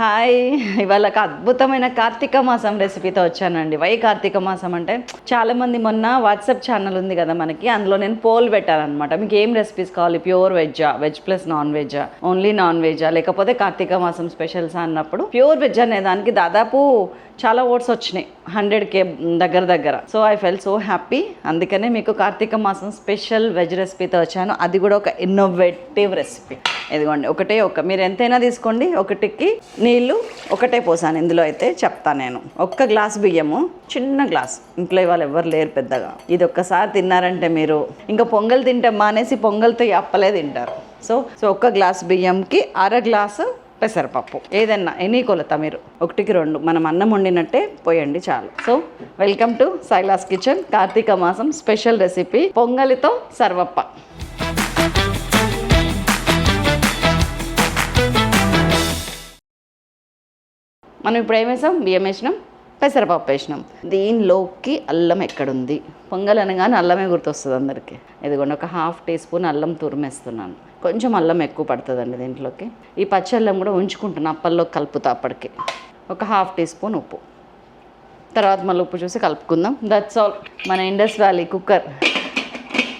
Hi. ఇవాళ ఒక అద్భుతమైన కార్తీక మాసం రెసిపీతో వచ్చానండి. వై కార్తీక మాసం అంటే చాలామంది మొన్న వాట్సాప్ ఛానల్ ఉంది కదా మనకి అందులో నేను పోల్ పెట్టానమాట మీకు ఏం రెసిపీస్ కావాలి? ప్యూర్ వెజ్జా వెజ్ ప్లస్ నాన్ వెజ్జా ఓన్లీ నాన్ వెజ్జా లేకపోతే కార్తీక మాసం స్పెషల్స్ అన్నప్పుడు? ప్యూర్ వెజ్ అనే దానికి దాదాపు చాలా ఓట్స్ వచ్చినాయి. హండ్రెడ్ కే దగ్గర దగ్గర. So I fell so happy అందుకనే మీకు కార్తీక మాసం స్పెషల్ వెజ్ రెసిపీతో వచ్చాను. అది కూడా ఒక ఇన్నోవేటివ్ రెసిపీ ఇదిగోండి ఒకటే ఒక మీరు ఎంతైనా తీసుకోండి ఒకటికి నీళ్ళు ఒకటే పోసాను. ఇందులో అయితే చెప్తా నేను. ఒక్క గ్లాస్ బియ్యము చిన్న గ్లాస్. ఇంట్లో ఇవాళ ఎవరు లేరు పెద్దగా. ఇది ఒక్కసారి తిన్నారంటే మీరు ఇంకా పొంగల్ తింటే మానేసి పొంగల్తో అప్పలే తింటారు. సో సో ఒక్క గ్లాస్ బియ్యంకి అర గ్లాసు పెసరపప్పు. ఏదన్నా ఎనీ కొలత మీరు. ఒకటికి రెండు. మనం అన్నం వండినట్టే పోయండి చాలు. So welcome to Sailas kitchen. Karthika మాసం స్పెషల్ రెసిపీ పొంగలితో సర్వప్ప. మనం ఇప్పుడు ఏం వేసాం? బియ్యం వేసినాం పెసరపప్పు వేసినాం. దీనిలోకి అల్లం ఎక్కడుంది? పొంగల్ అనగానే అల్లమే గుర్తొస్తుంది అందరికీ. ఇదిగోండి ఒక హాఫ్ టీ స్పూన్ అల్లం తురిమేస్తున్నాను. కొంచెం అల్లం ఎక్కువ పడుతుందండి దీంట్లోకి. ఈ పచ్చి అల్లం కూడా ఉంచుకుంటున్నాను అప్పల్లో కలుపుతా అప్పటికి. ఒక హాఫ్ టీ స్పూన్ ఉప్పు. తర్వాత మళ్ళీ ఉప్పు చూసి కలుపుకుందాం. దట్స్ ఆల్ మన ఇండస్ వ్యాలీ కుక్కర్.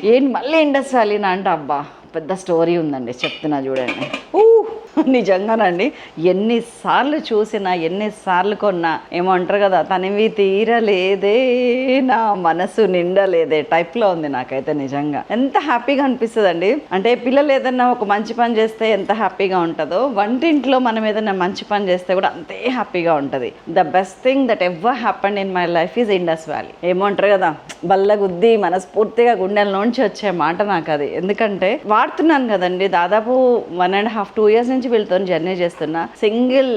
ఏంటి మళ్ళీ ఇండస్ వ్యాలీనా అంటే అబ్బా పెద్ద స్టోరీ ఉందండి చెప్తున్నా చూడండి. ఊ! నిజంగానండి. ఎన్నిసార్లు చూసినా ఎన్నిసార్లు కొన్నా ఏమంటారు కదా తనివి తీరలేదే నా మనసు నిండలేదే టైప్లో ఉంది నాకైతే నిజంగా. ఎంత హ్యాపీగా అనిపిస్తుందండి. అంటే పిల్లలు ఏదన్నా ఒక మంచి పని చేస్తే ఎంత హ్యాపీగా ఉంటుందో వంటింట్లో మనం ఏదైనా మంచి పని చేస్తే కూడా అంతే హ్యాపీగా ఉంటుంది. The best thing that ever happened in my life is Indus Valley ఏమో అంటారు కదా బల్ల గుద్ది మనస్ఫూర్తిగా గుండెల నుంచి వచ్చే మాట నాకు అది ఎందుకంటే వాడుతున్నాను కదండి దాదాపు one and half two years నుంచి వీళ్ళతో జర్నీ చేస్తున్నా. సింగిల్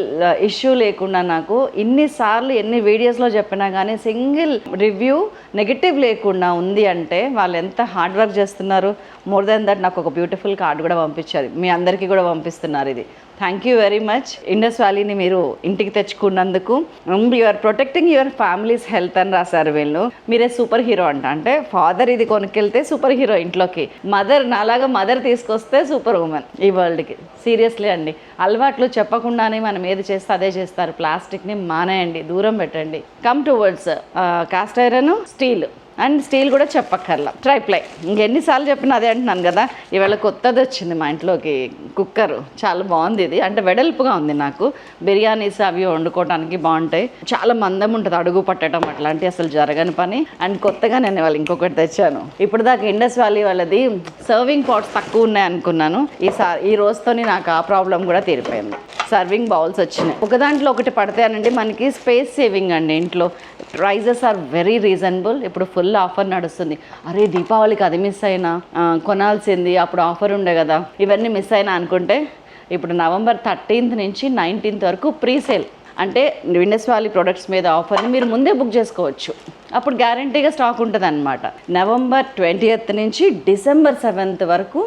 ఇష్యూ లేకుండా నాకు ఇన్నిసార్లు ఎన్ని వీడియోస్లో చెప్పినా కానీ సింగిల్ రివ్యూ నెగిటివ్ లేకుండా ఉంది అంటే వాళ్ళు ఎంత హార్డ్ వర్క్ చేస్తున్నారు. మోర్ దెన్ దట్ నాకు ఒక బ్యూటిఫుల్ కార్డు కూడా పంపించారు. మీ అందరికీ కూడా పంపిస్తున్నారు ఇది. Thank you very much Indus వ్యాలీని మీరు ఇంటికి తెచ్చుకున్నందుకు your protecting your families health అని రాశారు వీళ్ళు. మీరే సూపర్ హీరో అంట. అంటే ఫాదర్ ఇది కొనుక్కెళ్తే సూపర్ హీరో ఇంట్లోకి. మదర్ నాలాగా మదర్ తీసుకొస్తే సూపర్ ఉమెన్ ఈ వరల్డ్కి సీరియస్లీ అండి. అలవాట్లు చెప్పకుండానే మనం ఏది చేస్తే అదే చేస్తారు. ప్లాస్టిక్ని మానేయండి దూరం పెట్టండి. Come towards cast iron steel and steel కూడా చెప్పక్కర్లా. ట్రైప్లై ఇంకెన్నిసార్లు చెప్పినా అదే అంటున్నాను కదా. ఇవాళ కొత్తది వచ్చింది మా ఇంట్లోకి. కుక్కర్. చాలా బాగుంది ఇది. అంటే వెడల్పుగా ఉంది నాకు. బిర్యానీస్ అవి వండుకోవడానికి బాగుంటాయి. చాలా మందం ఉంటుంది. అడుగు పట్టడం అట్లాంటి అసలు జరగని పని. అండ్ కొత్తగా నేను ఇవాళ ఇంకొకటి తెచ్చాను. ఇప్పుడు దాకా ఇండస్ వ్యాలీ వాళ్ళది సర్వింగ్ పాట్స్ తక్కువ ఉన్నాయి అనుకున్నాను. ఈసారి ఈ రోజుతోని నాకు ఆ ప్రాబ్లం కూడా తీరిపోయింది. సర్వింగ్ బౌల్స్ వచ్చినాయి. ఒక దాంట్లో ఒకటి పడతాయనండి మనకి స్పేస్ సేవింగ్ అండి ఇంట్లో. Prices are very reasonable. ఇప్పుడు ఫుల్ ఫుల్ ఆఫర్ నడుస్తుంది. అరే దీపావళికి అది మిస్ అయినా? కొనాల్సింది. అప్పుడు ఆఫర్ ఉండే కదా. ఇవన్నీ మిస్ అయినా అనుకుంటే ఇప్పుడు నవంబర్ థర్టీన్త్ నుంచి నైన్టీన్త్ వరకు ప్రీ సేల్ అంటే విండస్ వ్యాలీ ప్రొడక్ట్స్ మీద ఆఫర్ని మీరు ముందే బుక్ చేసుకోవచ్చు. అప్పుడు గ్యారంటీగా స్టాక్ ఉంటుంది అనమాట నవంబర్ ట్వంటీ నుంచి డిసెంబర్ సెవెంత్ వరకు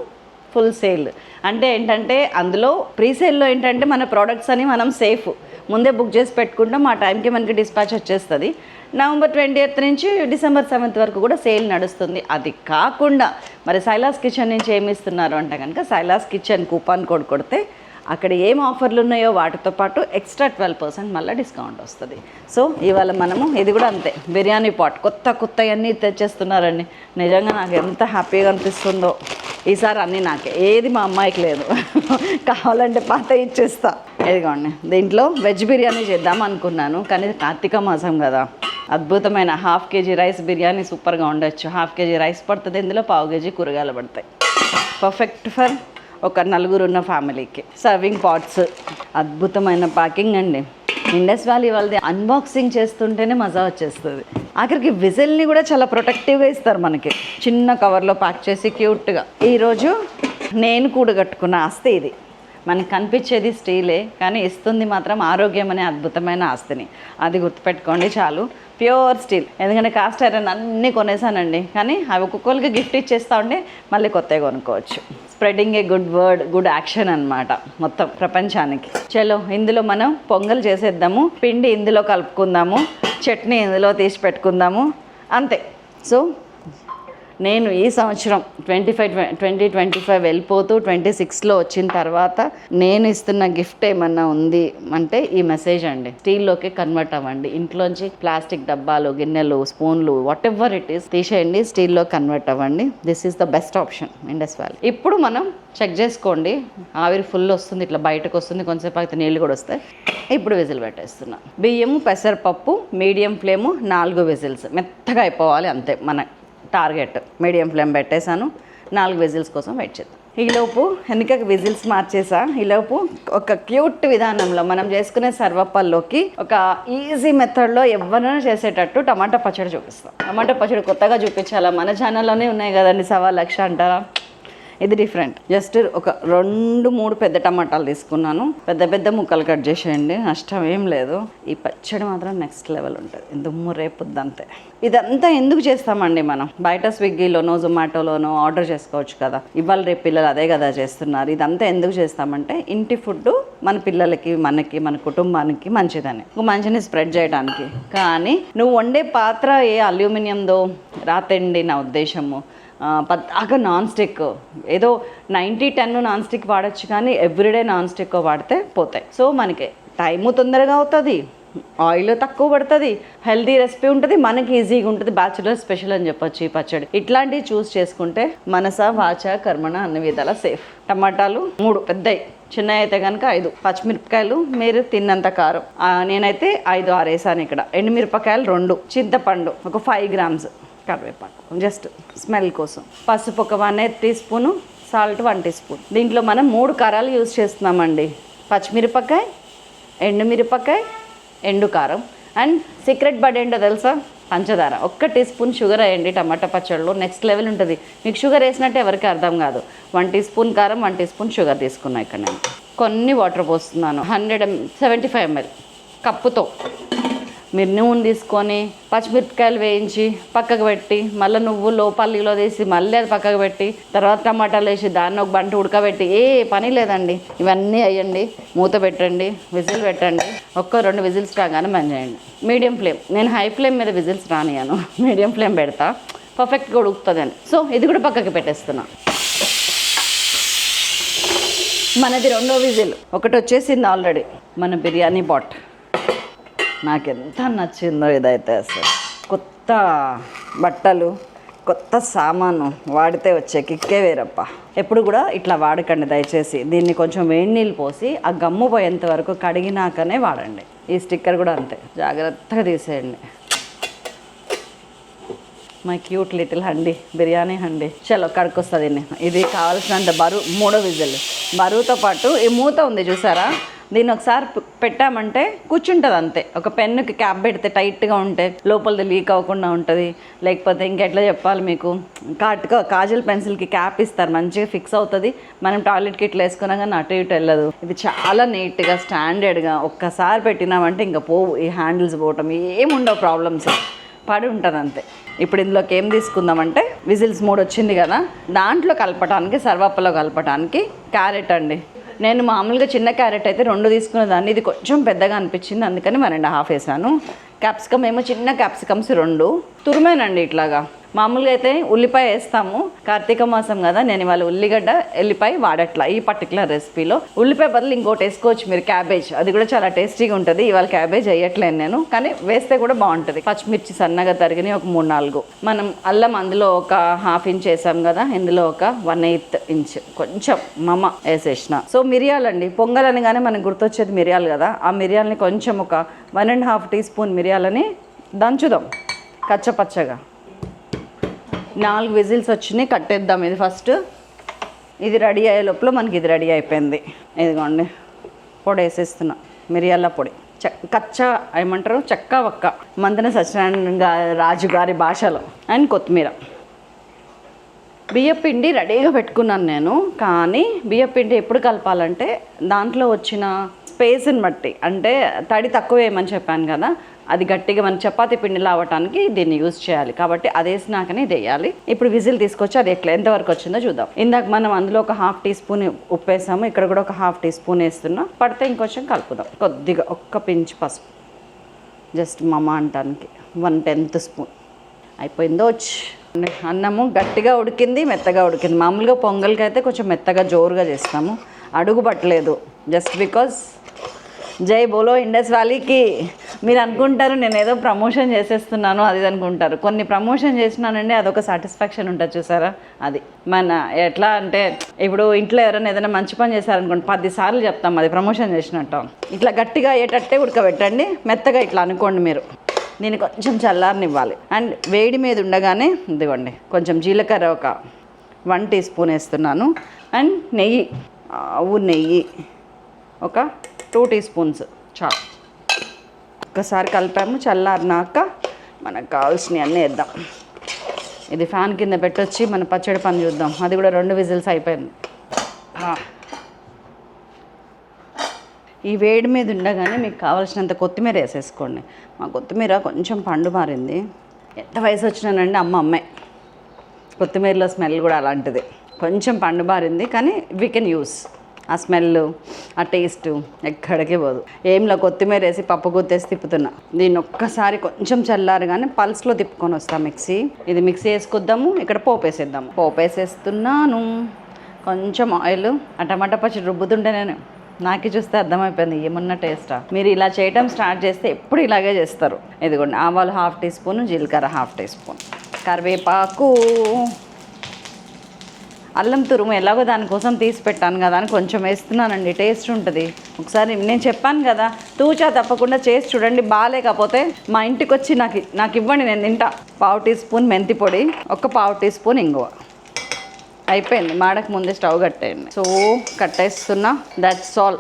ఫుల్ సేల్. అంటే ఏంటంటే అందులో ప్రీ సేల్లో ఏంటంటే మన ప్రోడక్ట్స్ అని మనం సేఫ్. ముందే బుక్ చేసి పెట్టుకుంటాం ఆ టైంకి మనకి డిస్పాచ్ వచ్చేస్తుంది. నవంబర్ ట్వంటీ నుంచి డిసెంబర్ సెవెంత్ వరకు కూడా సేల్ నడుస్తుంది. అది కాకుండా మరి సైలాస్ కిచెన్ నుంచి ఏమి ఇస్తున్నారు అంటే కనుక సైలాస్ కిచెన్ కూపాన్ కోడ్ కొడితే అక్కడ ఏం ఆఫర్లు ఉన్నాయో వాటితో పాటు ఎక్స్ట్రా ట్వెల్వ్ పర్సెంట్ మళ్ళీ డిస్కౌంట్ వస్తుంది. సో ఇవాళ మనము ఇది కూడా అంతే. బిర్యానీ పాట్. కొత్త కొత్త అన్నీ తెచ్చేస్తున్నారండి. నిజంగా నాకు ఎంత హ్యాపీగా అనిపిస్తుందో. ఈసారి అన్నీ నాకే. ఏది మా అమ్మాయికి లేదు. కావాలంటే పాత ఇచ్చేస్తా. ఇదిగోండి దీంట్లో వెజ్ బిర్యానీ చేద్దాం అనుకున్నాను కానీ కార్తీక మాసం కదా. అద్భుతమైన హాఫ్ కేజీ రైస్ బిర్యానీ సూపర్గా ఉండొచ్చు. హాఫ్ కేజీ రైస్ పడుతుంది ఇందులో పావు కేజీ కూరగాయలు పడతాయి. పర్ఫెక్ట్ ఫర్ ఒక నలుగురు ఉన్న ఫ్యామిలీకి. సర్వింగ్ పాట్స్ అద్భుతమైన ప్యాకింగ్ అండి. ఇండస్ వ్యాలీ వాళ్ళది అన్బాక్సింగ్ చేస్తుంటేనే మజా వచ్చేస్తుంది. ఆఖరికి విజిల్ని కూడా చాలా ప్రొటెక్టివ్గా ఇస్తారు మనకి. చిన్న కవర్లో ప్యాక్ చేసి క్యూట్గా ఈరోజు నేను కూడగట్టుకున్న ఆస్తి ఇది. మనకి కనిపించేది స్టీలే కానీ ఇస్తుంది మాత్రం ఆరోగ్యం అనే అద్భుతమైన ఆస్తిని. అది గుర్తుపెట్టుకోండి చాలు. Pure steel. ఎందుకంటే కాస్ట్ ఐరన్ అన్నీ కొనేసానండి. కానీ అవి ఒక్కొక్కరికి గిఫ్ట్ ఇచ్చేస్తా ఉంటే మళ్ళీ కొత్తగా కొనుక్కోవచ్చు. Spreading a good word good action అన్నమాట మొత్తం ప్రపంచానికి. చలో ఇందులో మనం పొంగల్ చేసేద్దాము పిండి ఇందులో కలుపుకుందాము చట్నీ ఇందులో తీసి పెట్టుకుందాము అంతే. సో నేను ఈ సంవత్సరం twenty five twenty twenty five వెళ్ళిపోతూ ట్వంటీ సిక్స్లో వచ్చిన తర్వాత నేను ఇస్తున్న గిఫ్ట్ ఏమన్నా ఉంది అంటే ఈ మెసేజ్ అండి. స్టీల్లోకి కన్వర్ట్ అవ్వండి. ఇంట్లోంచి ప్లాస్టిక్ డబ్బాలు గిన్నెలు స్పూన్లు వాట్ ఎవర్ ఇట్ ఈస్ తీసేయండి స్టీల్లో కన్వర్ట్ అవ్వండి. This is the best option Indus Valley ఇప్పుడు మనం చెక్ చేసుకోండి. ఆవిరి ఫుల్ వస్తుంది ఇట్లా బయటకు వస్తుంది కొంచెంసేపు అయితే నీళ్ళు కూడా వస్తాయి. ఇప్పుడు విజిల్ పెట్టేస్తున్నా. బియ్యము పెసరపప్పు మీడియం ఫ్లేము నాలుగు విజిల్స్. మెత్తగా అయిపోవాలి అంతే మన టార్గెట్ మీడియం ఫ్లేమ్ పెట్టేశాను. నాలుగు విజిల్స్ కోసం వెయిట్ చేద్దాం. ఈలోపు ఎందుక విజిల్స్ మార్చేసా? ఈలోపు ఒక క్యూట్ విధానంలో మనం చేసుకునే సర్వపల్లోకి ఒక ఈజీ మెథడ్లో ఎవరైనా చేసేటట్టు టమాటా పచ్చడి చూపిస్తాం. టమాటా పచ్చడి కొత్తగా చూపించాలా? మన ఛానల్లోనే ఉన్నాయి కదండి సవా లక్ష అంటారా? ఇది డిఫరెంట్ జస్ట్ ఒక రెండు మూడు పెద్ద టమాటాలు తీసుకున్నాను. పెద్ద పెద్ద ముక్కలు కట్ చేసేయండి. నష్టం ఏం లేదు. ఈ పచ్చడి మాత్రం నెక్స్ట్ లెవెల్ ఉంటుంది. దుమ్ము రేపుద్దంతే ఇదంతా ఎందుకు చేస్తామండి మనం? బయట స్విగ్గీలోనో జొమాటోలోనో ఆర్డర్ చేసుకోవచ్చు కదా. ఇవాళ రేపు పిల్లలు అదే కదా చేస్తున్నారు. ఇదంతా ఎందుకు చేస్తామంటే ఇంటి ఫుడ్ మన పిల్లలకి మనకి మన కుటుంబానికి మంచిదని. మంచిని స్ప్రెడ్ చేయడానికి. కానీ నువ్వు వండే పాత్ర ఏ అల్యూమినియందో రాతండి నా ఉద్దేశము. ఆ, పద్దాక నాన్ స్టిక్ ఏదో నైంటీ టెన్ నాన్ స్టిక్ వాడచ్చు కానీ ఎవ్రీడే నాన్ స్టిక్ వాడితే పోతాయి. సో మనకి టైము తొందరగా అవుతుంది ఆయిల్ తక్కువ పడుతుంది హెల్దీ రెసిపీ ఉంటుంది మనకి ఈజీగా ఉంటుంది. బ్యాచులర్ స్పెషల్ అని చెప్పొచ్చు ఈ పచ్చడి. ఇట్లాంటివి చూస్ చేసుకుంటే మనస వాచ కర్మణ అన్ని విధాల సేఫ్. టమాటాలు మూడు పెద్దవి చిన్నవి అయితే కనుక ఐదు. పచ్చిమిరపకాయలు మీరు తిన్నంత కారం. నేనైతే ఐదు ఆరేసాను ఇక్కడ. ఎండుమిరపకాయలు రెండు. చింతపండు ఒక ఫైవ్ గ్రామ్స్. కరివేపాకు జస్ట్ స్మెల్ కోసం. పసుపు ఒక one eighth teaspoon salt one teaspoon. దీంట్లో మనం మూడు కారాలు యూజ్ చేస్తున్నామండి. పచ్చిమిరపకాయ ఎండుమిరపకాయ ఎండు కారం. అండ్ సీక్రెట్ బడ్ ఏంటో తెలుసా? పంచదార. ఒక్క టీ స్పూన్ షుగర్ వేయండి టమాటా పచ్చడిలో నెక్స్ట్ లెవెల్ ఉంటుంది. మీకు షుగర్ వేసినట్టు ఎవరికి అర్థం కాదు. వన్ టీ స్పూన్ కారం వన్ టీ స్పూన్ షుగర్ తీసుకున్నా ఇక్కడ నేను. కొన్ని వాటర్ పోస్తున్నాను. Hundred and seventy five ML కప్పుతో. మీరు నూనె తీసుకొని పచ్చిమిరపకాయలు వేయించి పక్కకు పెట్టి మళ్ళీ నువ్వు లోపల్లిలో తీసి మళ్ళీ అది పక్కకు పెట్టి తర్వాత టమాటాలు వేసి దాన్ని ఒక బంట ఉడకబెట్టి ఏ పని లేదండి. ఇవన్నీ వేయండి మూత పెట్టండి విజిల్ పెట్టండి ఒక్క రెండు విజిల్స్ రాగానే బంద్ చేయండి. మీడియం ఫ్లేమ్ నేను హై ఫ్లేమ్ మీద విజిల్స్ రానియాను మీడియం ఫ్లేమ్ పెడతా పర్ఫెక్ట్గా ఉడుకుతుందండి సో ఇది కూడా పక్కకి పెట్టేస్తున్నా. మనది రెండో విజిల్ ఒకటి వచ్చేసింది ఆల్రెడీ మన బిర్యానీ బాట్. నాకు ఎంత నచ్చిందో ఇదైతే అసలు. కొత్త బట్టలు కొత్త సామాను వాడితే వచ్చే కిక్కే వేరప్ప. ఎప్పుడు కూడా ఇట్లా వాడకండి దయచేసి. దీన్ని కొంచెం వేడి నీళ్ళు పోసి ఆ గమ్ము పోయేంత వరకు కడిగినాకనే వాడండి. ఈ స్టిక్కర్ కూడా అంతే. జాగ్రత్తగా తీసేయండి. My cute little handi biryani handi. చలో కడుకొస్తుంది ఇది కావాల్సినంత బరువు మూడో విజిల్. బరువుతో పాటు ఈ మూత ఉంది చూసారా? దీన్ని ఒకసారి పెట్టామంటే కూర్చుంటుంది అంతే. ఒక పెన్నుకి క్యాప్ పెడితే టైట్గా ఉంటే లోపలిది లీక్ అవ్వకుండా ఉంటుంది. లేకపోతే ఇంకెట్లా చెప్పాలి మీకు? కాటుక కాజల్ పెన్సిల్కి క్యాప్ ఇస్తారు మంచిగా ఫిక్స్ అవుతుంది. మనం టాయిలెట్కి ఇట్లా వేసుకున్నా కానీ అటు ఇటు వెళ్ళదు. ఇది చాలా నీట్గా స్టాండర్డ్గా ఒక్కసారి పెట్టినామంటే ఇంకా పోవు ఈ హ్యాండిల్స్ పోవటం ఏముండవు ప్రాబ్లమ్స్. పడి ఉంటుంది అంతే. ఇప్పుడు ఇందులోకి ఏం తీసుకుందామంటే విజిల్స్ మూడు వచ్చింది కదా దాంట్లో కలపటానికి సర్వప్పలో కలపటానికి క్యారెట్ అండి. నేను మామూలుగా చిన్న క్యారెట్ అయితే రెండు తీసుకున్న దాన్ని ఇది కొంచెం పెద్దగా అనిపించింది. అందుకని వన్ అండ్ హాఫ్ వేసాను. క్యాప్సికమ్ ఏమో చిన్న క్యాప్సికమ్స్ రెండు. తురిమేనండి ఇట్లాగా. మామూలుగా అయితే ఉల్లిపాయ వేస్తాము. కార్తీక మాసం కదా నేను ఇవాళ ఉల్లిగడ్డ ఎల్లిపాయ వాడట్లా ఈ పర్టికులర్ రెసిపీలో ఉల్లిపాయ బదులు ఇంకోటి వేసుకోవచ్చు మీరు క్యాబేజ్ అది కూడా చాలా టేస్టీగా ఉంటుంది. ఇవాళ క్యాబేజ్ వేయట్లేను నేను కానీ వేస్తే కూడా బాగుంటుంది. పచ్చిమిర్చి సన్నగా తరిగిన ఒక మూడు నాలుగు. మనం అల్లం అందులో ఒక హాఫ్ ఇంచ్ వేసాం కదా ఇందులో ఒక వన్ ఎయిత్ ఇంచ్ కొంచెం మమ వేసేసిన. సో మిరియాలండి. పొంగల్ అనగానే మనకు గుర్తొచ్చేది మిరియాలు కదా. ఆ మిరియాలని కొంచెం ఒక one and half teaspoon మిరియాలని దంచుదాం. కచ్చపచ్చగా. నాలుగు విజిల్స్ వచ్చినాయి కట్టేద్దాం ఇది ఫస్ట్. ఇది రెడీ అయ్యే లోపల మనకి ఇది రెడీ అయిపోయింది. ఇదిగోండి పొడి వేసేస్తున్నా మిరియాల పొడి. చ కచ్చ ఏమంటారు? చెక్క ఒక్క మంతన సత్యనారాయణ గారి రాజు గారి భాషలో. అండ్ కొత్తిమీర. బియ్యపిండి రెడీగా పెట్టుకున్నాను నేను కానీ బియ్యపిండి ఎప్పుడు కలపాలంటే దాంట్లో వచ్చిన స్పేస్ని బట్టి. అంటే తడి తక్కువ వేయమని చెప్పాను కదా అది గట్టిగా మన చపాతీ పిండి లావటానికి దీన్ని యూజ్ చేయాలి. కాబట్టి అది వేసినాకనే ఇది వేయాలి ఇప్పుడు విజిల్ తీసుకొచ్చి అది ఎట్లా ఎంతవరకు వచ్చిందో చూద్దాం. ఇందాక మనం అందులో ఒక హాఫ్ టీ స్పూన్ ఉప్పు వేసాము ఇక్కడ కూడా ఒక హాఫ్ టీ స్పూన్ వేస్తున్నాం. పడితే ఇంకొంచెం కలుపుదాం. కొద్దిగా ఒక్క పించ్ పసుపు. జస్ట్ మమ అంటానికి వన్ టెన్త్ స్పూన్. అయిపోయిందో? వచ్చి అన్నము గట్టిగా ఉడికింది మెత్తగా ఉడికింది. మామూలుగా పొంగల్కి అయితే కొంచెం మెత్తగా జోరుగా చేస్తాము. అడుగు పట్టలేదు. జస్ట్ బికాజ్ జై బోలో ఇండస్ వ్యాలీకి మీరు అనుకుంటారు నేను ఏదో ప్రమోషన్ చేసేస్తున్నాను అది ఇది అనుకుంటారు. కొన్ని ప్రమోషన్ చేసినానండి అదొక సాటిస్ఫాక్షన్ ఉంటుంది చూసారా? అది. మన ఎట్లా అంటే ఇప్పుడు ఇంట్లో ఎవరైనా ఏదైనా మంచి పని చేశారనుకోండి పది సార్లు చెప్తాం అది ప్రమోషన్ చేసినట్టు. ఇట్లా గట్టిగా అయ్యేటట్టే ఉడకబెట్టండి మెత్తగా ఇట్లా అనుకోండి మీరు. దీన్ని కొంచెం చల్లారనివ్వాలి. అండ్ వేడి మీద ఉండగానే ఇదిగోండి కొంచెం జీలకర్ర ఒక వన్ టీ స్పూన్ వేస్తున్నాను. అండ్ నెయ్యి ఆవు నెయ్యి ఒక టూ టీ స్పూన్స్ చాలు. ఒక్కసారి కలిపాము చల్లారినాక మనకు కావాల్సినవి అన్నీ వేద్దాం. ఇది ఫ్యాన్ కింద పెట్టొచ్చి మన పచ్చడి పని చూద్దాం. అది కూడా రెండు విజిల్స్ అయిపోయింది. ఈ వేడి మీద ఉండగానే మీకు కావాల్సినంత కొత్తిమీర వేసేసుకోండి. మా కొత్తిమీర కొంచెం పండు మారింది. ఎంత వయసు వచ్చినానండి అమ్మ అమ్మే. కొత్తిమీరలో స్మెల్ కూడా అలాంటిది. కొంచెం పండు మారింది కానీ వీ కెన్ యూస్ ఆ స్మెల్ ఆ టేస్ట్ ఎక్కడికి పోదు. ఏంలో కొత్తిమీర వేసి పప్పు గుత్తేసి తిప్పుతున్నా. దీన్ని ఒక్కసారి కొంచెం కానీ పల్స్లో తిప్పుకొని వస్తాం మిక్సీ. ఇది మిక్సీ వేసుకొద్దాము ఇక్కడ పోపేసేద్దాము పోపేసేస్తున్నాను కొంచెం ఆయిల్. ఆ టమాటా పచ్చడి రుబ్బుతుంటే నేను నాకే చూస్తే అర్థమైపోయింది ఏమన్నా టేస్టా. మీరు ఇలా చేయటం స్టార్ట్ చేస్తే ఎప్పుడు ఇలాగే చేస్తారు. ఇదిగోండి ఆవాలు హాఫ్ టీ స్పూన్ జీలకర్ర హాఫ్ టీ స్పూన్. కరివేపాకు. అల్లం తురుము ఎలాగో దానికోసం తీసి పెట్టాను కదా అని కొంచెం వేస్తున్నానండి. టేస్ట్ ఉంటుంది. ఒకసారి నేను చెప్పాను కదా తూచా తప్పకుండా చేసి చూడండి బాగాలేకపోతే మా ఇంటికి వచ్చి నాకు నాకు ఇవ్వండి నేను తింటా. పావు టీ స్పూన్ మెంతి పొడి ఒక పావు టీ స్పూన్ ఇంగువ. అయిపోయింది. మాడక ముందే స్టవ్ కట్టేయండి. సో కట్టేస్తున్నా. దట్స్ ఆల్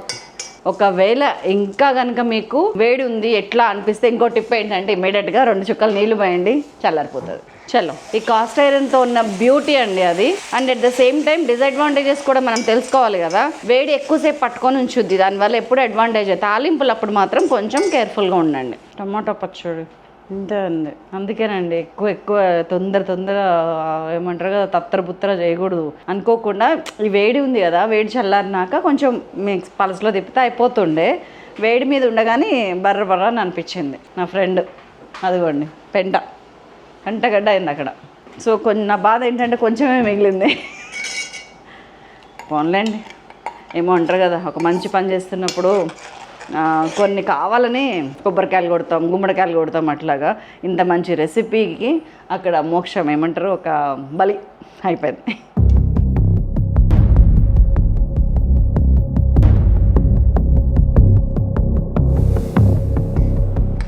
ఒకవేళ ఇంకా కనుక మీకు వేడి ఉంది ఎట్లా అనిపిస్తే ఇంకో టిప్ ఏంటంటే ఇమీడియట్గా రెండు చుక్కలు నీళ్ళు పోయండి చల్లారిపోతుంది. చలో. ఈ కాస్ట్ ఐరన్తో ఉన్న బ్యూటీ అండి అది. And at the same time disadvantages కూడా మనం తెలుసుకోవాలి కదా. వేడి ఎక్కువసేపు పట్టుకొని ఉంచుద్ది. దానివల్ల ఎప్పుడు అడ్వాంటేజ్ తాలింపులు అప్పుడు మాత్రం కొంచెం కేర్ఫుల్గా ఉండండి. టమాటో పచ్చడి. ఇంతే అండి. అందుకేనండి ఎక్కువ ఎక్కువ తొందర తొందర ఏమంటారు కదా తత్తర బుత్తర చేయకూడదు. అనుకోకుండా ఈ వేడి ఉంది కదా వేడి చల్లారినాక కొంచెం మిక్స్ పలసలో తిప్పితే అయిపోతుండే. వేడి మీద ఉండగానే బర్ర బర్ర అని అనిపించింది. నా ఫ్రెండ్ అదిగోండి పెంట. గంటగడ్డ అయింది అక్కడ. సో కొంచెం నా బాధ ఏంటంటే కొంచెమే మిగిలింది. పోన్లేండి. ఏమో అంటారు కదా ఒక మంచి పని చేస్తున్నప్పుడు కొన్ని కావాలని కొబ్బరికాయలు కొడతాం గుమ్మడికాయలు కొడతాం అట్లాగా. ఇంత మంచి రెసిపీకి అక్కడ మోక్షం ఏమంటారు ఒక బలి అయిపోయింది.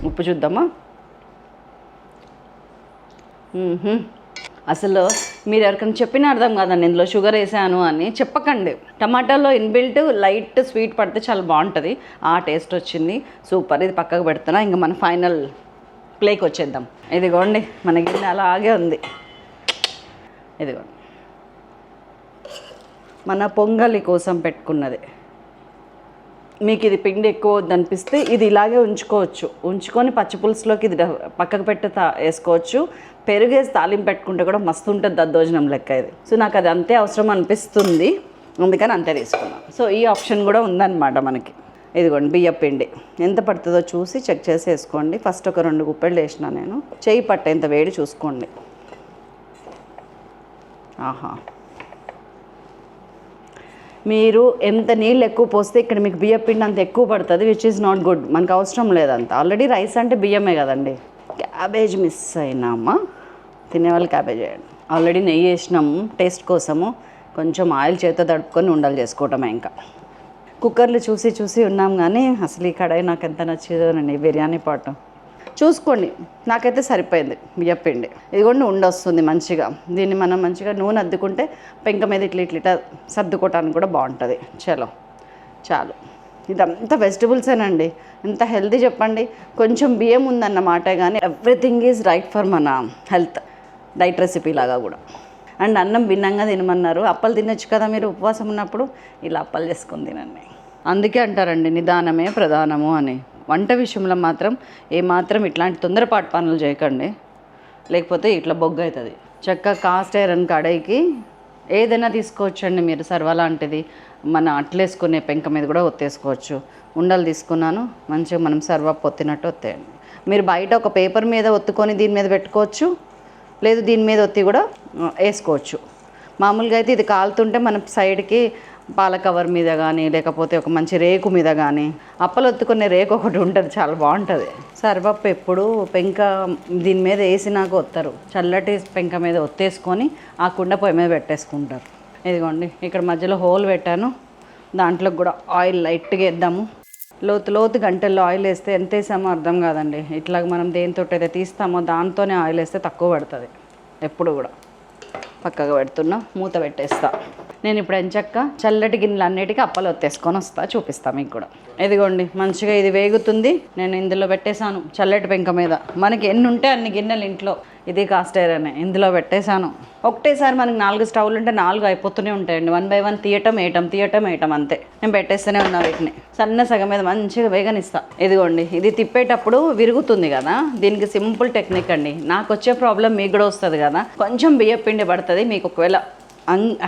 ఉప్పు చూద్దామా? అసలు మీరు ఎవరికైనా చెప్పిన అర్థం కాదండి. ఇందులో షుగర్ వేసాను అని చెప్పకండి. టమాటాలో ఇన్బిల్ట్ లైట్ స్వీట్ పడితే చాలా బాగుంటుంది. ఆ టేస్ట్ వచ్చింది. సూపర్. ఇది పక్కకు పెడుతున్నా. ఇంకా మన ఫైనల్ ప్లేకి వచ్చేద్దాం. ఇదిగోండి. మన గిన్నె అలాగే ఉంది. ఇదిగోండి. మన పొంగలి కోసం పెట్టుకున్నది. మీకు ఇది పిండి ఎక్కువ వద్దు అనిపిస్తే ఇది ఇలాగే ఉంచుకోవచ్చు. ఉంచుకొని పచ్చిపులుసులోకి ఇది పక్కకు పెట్టి తా వేసుకోవచ్చు. పెరుగేసి తాలింపు పెట్టుకుంటే కూడా మస్తు ఉంటుంది దద్దోజనం లెక్క ఇది. సో నాకు అది అంతే అవసరం అనిపిస్తుంది. అందుకని అంతే తీసుకున్నాం సో ఈ ఆప్షన్ కూడా ఉందన్నమాట మనకి. ఇదిగోండి బియ్య పిండి. ఎంత పడుతుందో చూసి చెక్ చేసి వేసుకోండి. ఫస్ట్ ఒక రెండు గుప్పెళ్ళు వేసిన నేను. చేయి పట్టేంత వేడి చూసుకోండి. ఆహా. మీరు ఎంత నీళ్ళు ఎక్కువ పోస్తే ఇక్కడ మీకు బియ్యం పిండి అంత ఎక్కువ పడుతుంది విచ్ ఈజ్ నాట్ గుడ్ మనకు అవసరం లేదంత ఆల్రెడీ రైస్ అంటే బియ్యమే కదండి. క్యాబేజ్ మిస్ అయినామా? తినేవాళ్ళు క్యాబేజ్ వేయండి. ఆల్రెడీ నెయ్యి వేసినాము టేస్ట్ కోసము. కొంచెం ఆయిల్ చేత తడుపుకొని ఉండాలి చేసుకోవటమే ఇంకా. కుక్కర్లు చూసి చూసి ఉన్నాం కానీ అసలు ఈ కడాయి నాకు ఎంత నచ్చేదోనండి బిర్యానీ పాటు. చూసుకోండి. నాకైతే సరిపోయింది. బియ్యపిండి ఇదిగోండి ఉండొస్తుంది మంచిగా. దీన్ని మనం మంచిగా నూనె అద్దుకుంటే పెంక మీద ఇట్లా ఇట్లా ఇట్లా సర్దుకోవటానికి కూడా బాగుంటుంది. చలో. చాలు. ఇదంతా వెజిటబుల్సేనండి ఎంత హెల్తీ చెప్పండి. కొంచెం బియ్యం ఉందన్నమాట కానీ ఎవ్రీథింగ్ ఈజ్ రైట్ ఫర్ మన హెల్త్ డైట్ రెసిపీ లాగా కూడా. అండ్ అన్నం భిన్నంగా తినమన్నారు. అప్పలు తినొచ్చు కదా మీరు ఉపవాసం ఉన్నప్పుడు? ఇలా అప్పలు చేసుకుని తినండి. అందుకే అంటారండి నిదానమే ప్రధానము అని. వంట విషయంలో మాత్రం ఏమాత్రం ఇట్లాంటి తొందరపాటు పనులు చేయకండి. లేకపోతే ఇట్లా బొగ్గ అవుతుంది. చక్క కాస్ట్ ఐరన్ కడాయికి ఏదైనా తీసుకోవచ్చండి మీరు సర్వ లాంటిది మన అట్లేసుకునే పెంక మీద కూడా ఒత్తేసుకోవచ్చు. ఉండలు తీసుకున్నాను మంచిగా మనం సర్వ పొత్తినట్టు ఒత్తేయండి. మీరు బయట ఒక పేపర్ మీద ఒత్తుకొని దీని మీద పెట్టుకోవచ్చు. లేదు దీని మీద ఒత్తి కూడా వేసుకోవచ్చు. మామూలుగా అయితే ఇది కాలుతుంటే మనం సైడ్కి పాల కవర్ మీద కానీ లేకపోతే ఒక మంచి రేకు మీద కానీ అప్పలు ఒత్తుకునే రేకు ఒకటి ఉంటుంది చాలా బాగుంటుంది. సరిపప్పు ఎప్పుడు పెంక దీని మీద వేసినాక ఒత్తారు. చల్లటి పెంక మీద ఒత్తేసుకొని ఆ కుండ పొయ్యి మీద పెట్టేసుకుంటారు. ఇదిగోండి ఇక్కడ మధ్యలో హోల్ పెట్టాను. దాంట్లో కూడా ఆయిల్ లైట్గా వేద్దాము. లోతు లోతు గంటల్లో ఆయిల్ వేస్తే ఎంత వేసామో అర్థం కాదండి. ఇట్లా మనం దేనితో అయితే తీస్తామో దాంతోనే ఆయిల్ వేస్తే తక్కువ పడుతుంది. ఎప్పుడు కూడా. పక్కగా పెడుతున్నా మూత పెట్టేస్తా. నేను ఇప్పుడు ఎంచక్క చల్లటి గిన్నెలు అన్నిటికీ అప్పలు ఒత్తేసుకొని వస్తా చూపిస్తా మీకు కూడా. ఇదిగోండి మంచిగా ఇది వేగుతుంది. నేను ఇందులో పెట్టేశాను చల్లటి పెంక మీద. మనకి ఎన్ని ఉంటే అన్ని గిన్నెలు ఇంట్లో. ఇది కాస్టైర్ అనే. ఇందులో పెట్టేశాను. ఒకటేసారి మనకి నాలుగు స్టవ్లు ఉంటే నాలుగు అయిపోతూనే ఉంటాయండి. వన్ బై వన్ తీయటం వేయటం తీయటం వేయటం అంతే. నేను పెట్టేస్తూనే ఉన్నా వీటిని. సన్న సగం మీద మంచిగా వేగనిస్తా. ఇదిగోండి ఇది తిప్పేటప్పుడు విరుగుతుంది కదా. దీనికి సింపుల్ టెక్నిక్ అండి. నాకు వచ్చే ప్రాబ్లం మీకు కూడా వస్తుంది కదా. కొంచెం బియ్య పిండి పడుతుంది మీకు ఒకవేళ.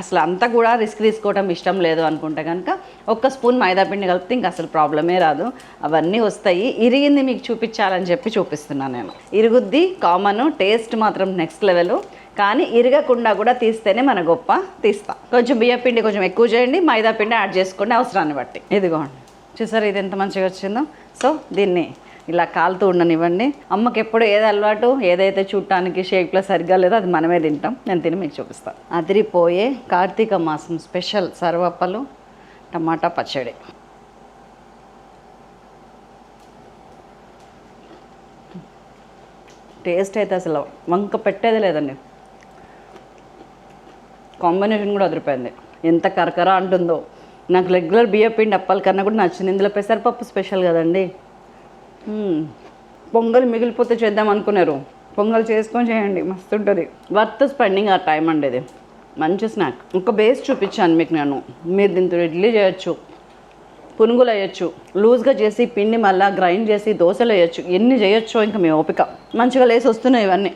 అసలు అంతా కూడా రిస్క్ తీసుకోవడం ఇష్టం లేదు అనుకుంటే కనుక ఒక్క స్పూన్ మైదాపిండి కలిపితే ఇంక అసలు ప్రాబ్లమే రాదు. అవన్నీ వస్తాయి. ఇరిగింది మీకు చూపించాలని చెప్పి చూపిస్తున్నాను నేను. ఇరుగుద్ది కామన్ టేస్ట్ మాత్రం నెక్స్ట్ లెవెల్. కానీ ఇరగకుండా కూడా తీస్తేనే మన గొప్ప తీస్తా. కొంచెం బియ్యపిండి కొంచెం ఎక్కువ చేయండి మైదా పిండి యాడ్ చేసుకోండి అవసరాన్ని బట్టి. ఇదిగోండి. చూసారు ఇది ఎంత మంచిగా వచ్చిందో? సో దీన్ని ఇలా కాలుతూ ఉండనివ్వండి. అమ్మకి ఎప్పుడు ఏది అలవాటు ఏదైతే చూడటానికి షేక్లో సరిగ్గా లేదో అది మనమే తింటాం. నేను తిని మీకు చూపిస్తాను అదిరిపోయే కార్తీక మాసం స్పెషల్ సర్వప్పలు టమాటా పచ్చడి. టేస్ట్ అయితే అసలు వంక పెట్టేది లేదండి. కాంబినేషన్ కూడా అదిరిపోయింది. ఎంత కరకర అంటుందో. నాకు రెగ్యులర్ బియ్య పిండి అప్పాల కన్నా కూడా నచ్చింది. ఇందులో పెసరపప్పు స్పెషల్ కదండి. పొంగల్ మిగిలిపోతే చేద్దాం అనుకున్నారు. పొంగల్ చేసుకొని చేయండి మస్తు ఉంటుంది వర్త్ స్పెండింగ్ ఆ టైం అండి ఇది. మంచి స్నాక్. ఒక బేస్ చూపించాను మీకు నేను. మీరు దీంతో ఇడ్లీ చేయొచ్చు పునుగులు వేయచ్చు లూజ్గా చేసి పిండి మళ్ళీ గ్రైండ్ చేసి దోశలు వేయచ్చు. ఎన్ని చేయొచ్చో ఇంకా మీ ఓపిక. మంచిగా లేసి వస్తున్నాయి ఇవన్నీ.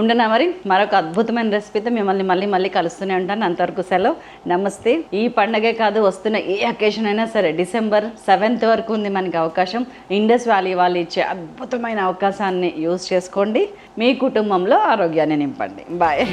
ఉండనా మరి? మరొక అద్భుతమైన రెసిపీతో మిమ్మల్ని మళ్ళీ మళ్ళీ కలుస్తూనే ఉంటాను. అంతవరకు సెలవు. నమస్తే. ఈ పండగే కాదు వస్తున్న ఏ అకేషన్ అయినా సరే డిసెంబర్ సెవెంత్ వరకు ఉంది మనకి అవకాశం. ఇండస్ వ్యాలీ వాళ్ళు ఇచ్చే అద్భుతమైన అవకాశాన్ని యూజ్ చేసుకోండి. మీ కుటుంబంలో ఆరోగ్యాన్ని నింపండి. బాయ్